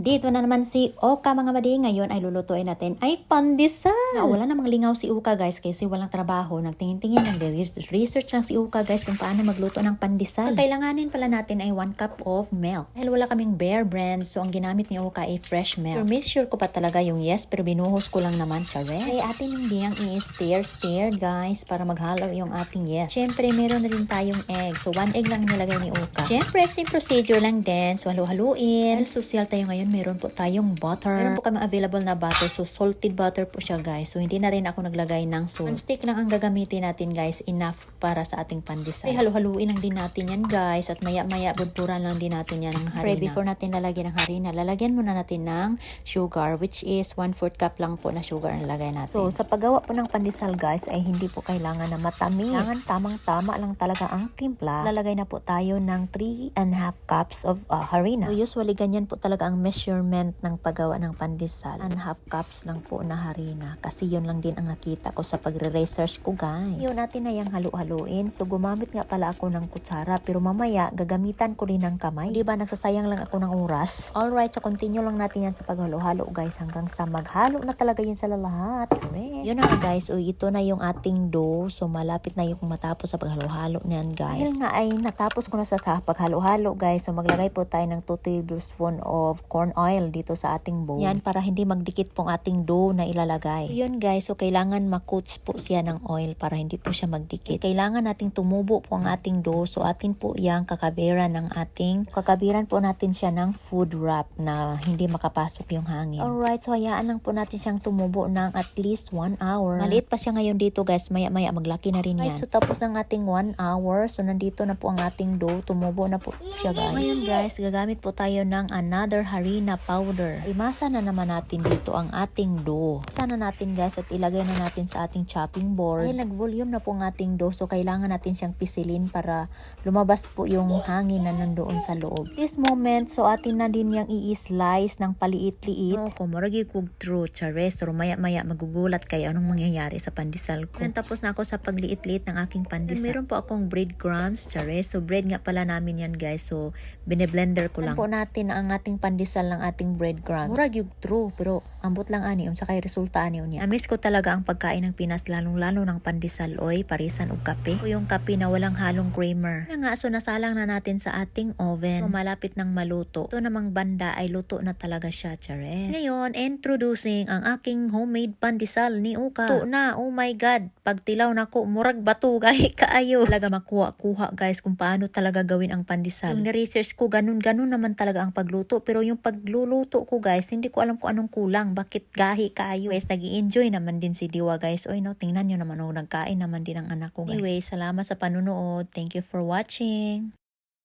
Nandito na naman si Oka mga madi. Ngayon ay lulutuin natin ay pandesal. Nga, wala namang lingaw si Uka guys kasi walang trabaho. Nagtingin-tingin ng research lang si Uka guys kung paano magluto ng pandesal. Ang kailanganin pala natin ay 1 cup of milk. Dahil wala kaming bear brand so ang ginamit ni Uka ay fresh milk. So make sure ko pa talaga yung yes pero binuhos ko lang naman siya rin. Kaya atin hindi ang i-stir stir guys para maghalo yung ating yes. Siyempre meron na rin tayong egg. So 1 egg lang nilagay ni Uka. Siyempre same procedure lang din. So halo-haluin. Dahil social tayo ngayon, meron po tayong butter. Meron po kami available na butter. So, salted butter po siya, guys. So, hindi na rin ako naglagay ng salt. One stick lang ang gagamitin natin, guys. Enough para sa ating pandesal. Halu-haluin lang din natin yan, guys. At maya-maya, budpuran lang din natin yan ng harina. Pre, before natin lalagyan ng harina, lalagyan muna natin ng sugar, which is 1-4 cup lang po na sugar ang lagay natin. So, sa paggawa po ng pandesal, guys, ay hindi po kailangan na matamis. Kailangan tamang-tama lang talaga ang timpla. Lalagay na po tayo ng 3 and half cups of uh, harina. So, usually, ganyan po talaga ang measurement ng paggawa ng pandesal. And half cups lang po na harina. Kasi yun lang din ang nakita ko sa pagre-research ko, guys. Yun natin na yung halu-haluin. So, gumamit nga pala ako ng kutsara. Pero mamaya, gagamitan ko rin ng kamay. Di ba, nagsasayang lang ako ng oras. Alright, so continue lang natin yan sa paghalo-halo, guys. Hanggang sa maghalo na talaga yan sa lahat. Yes. Yun na guys. O, ito na yung ating dough. So, malapit na yung matapos sa paghalo-halo na yan, guys. Dahil nga ay natapos ko na sa, sa paghalo-halo, guys. So, maglagay po tayo ng 2 tablespoon of corn oil dito sa ating bowl. Yan, para hindi magdikit pong ating dough na ilalagay. So, yun, guys. So, kailangan makoats po siya ng oil para hindi po siya magdikit. Kailangan nating tumubo po ang ating dough. So, atin po yung kakabiran ng ating, kakabiran po natin siya ng food wrap na hindi makapasok yung hangin. Alright, so hayaan lang po natin siyang tumubo ng at least 1 hour. Maliit pa siya ngayon dito, guys. Maya-maya maglaki na rin yan. Right, so, tapos ng ating 1 hour. So, nandito na po ang ating dough. Tumubo na po siya, guys. Ngayon, guys, gagamit po tayo ng another harina powder. Imasa na naman natin dito ang ating dough. Sana natin, guys, at ilagay na natin sa ating chopping board. Dahil nag-volume na po ang ating dough, so kailangan natin siyang pisilin para lumabas po yung hangin na nandoon sa loob. This moment, so atin na din yung i-slice ng paliit-liit. No, kung maragi kog true, chares, so maya-maya magugulat kayo anong mangyayari sa pandesal ko. Then, tapos na ako sa pagliit-liit ng aking pandesal. Meron po akong breadcrumbs, chares. So, bread nga pala namin yan, guys. So, bine-blender ko lang. po natin ang ating pandesal ng ating breadcrumbs. Murag yung true, pero ambot lang ani, um, sa kay resulta ani niya. Amiss ko talaga ang pagkain ng Pinas, lalong-lalo ng pandesal, oy, parisan o kape. O yung kape na walang halong creamer. Kaya nga, so nasalang na natin sa ating oven. So, malapit ng maluto. Ito namang banda ay luto na talaga siya, chares. Ngayon, introducing ang aking homemade pandesal ni Uka. Ito na, oh my God. Pag tilaw na ko, murag bato, gahi kaayo. Talaga makuha-kuha, guys, kung paano talaga gawin ang pandesal. Yung na-research ko, ganun-ganun naman talaga ang pagluto. Pero yung pagluluto ko, guys, hindi ko alam kung anong kulang. Bakit gahi kaayo? Guys, nag enjoy naman din si Diwa, guys. Oy, no, tingnan nyo naman, oh, nagkain naman din ang anak ko, guys. Anyway, salamat sa panunood. Thank you for watching.